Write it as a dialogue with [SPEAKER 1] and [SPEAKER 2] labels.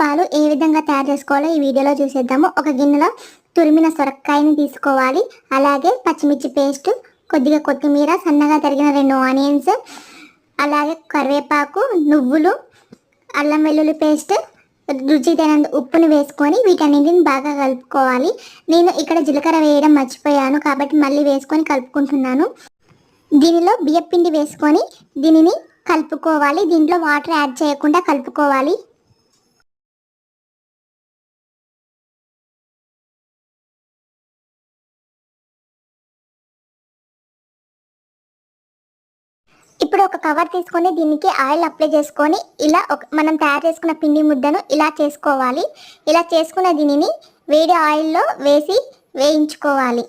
[SPEAKER 1] పాలు ఏ విధంగా తయారు చేసుకోవాలో ఈ వీడియోలో చూసేద్దాము. ఒక గిన్నెలో తురిమిన సొరకాయని తీసుకోవాలి. అలాగే పచ్చిమిర్చి పేస్ట్ కొద్దిగా కొత్తిమీర సన్నగా తరిగిన రెండు ఆనియన్స్ అలాగే కరివేపాకు నువ్వులు అల్లం వెల్లుల్లి పేస్ట్ రుచి తగినంత ఉప్పుని వేసుకొని వీటన్నింటిని బాగా కలుపుకోవాలి. నేను ఇక్కడ జీలకర్ర వేయడం మర్చిపోయాను కాబట్టి మళ్ళీ వేసుకొని కలుపుకుంటున్నాను. దీనిలో బియ్యపిండి వేసుకొని దీనిని కలుపుకోవాలి. దీంట్లో వాటర్ యాడ్ చేయకుండా కలుపుకోవాలి. ఇప్పుడు ఒక కవర్ తీసుకొని దీనికి ఆయిల్ అప్లై చేసుకొని ఇలా ఒక మనం తయారు చేసుకున్న పిండి ముద్దను ఇలా చేసుకోవాలి. ఇలా చేసుకున్న దీనిని వేడి ఆయిల్లో వేసి వేయించుకోవాలి.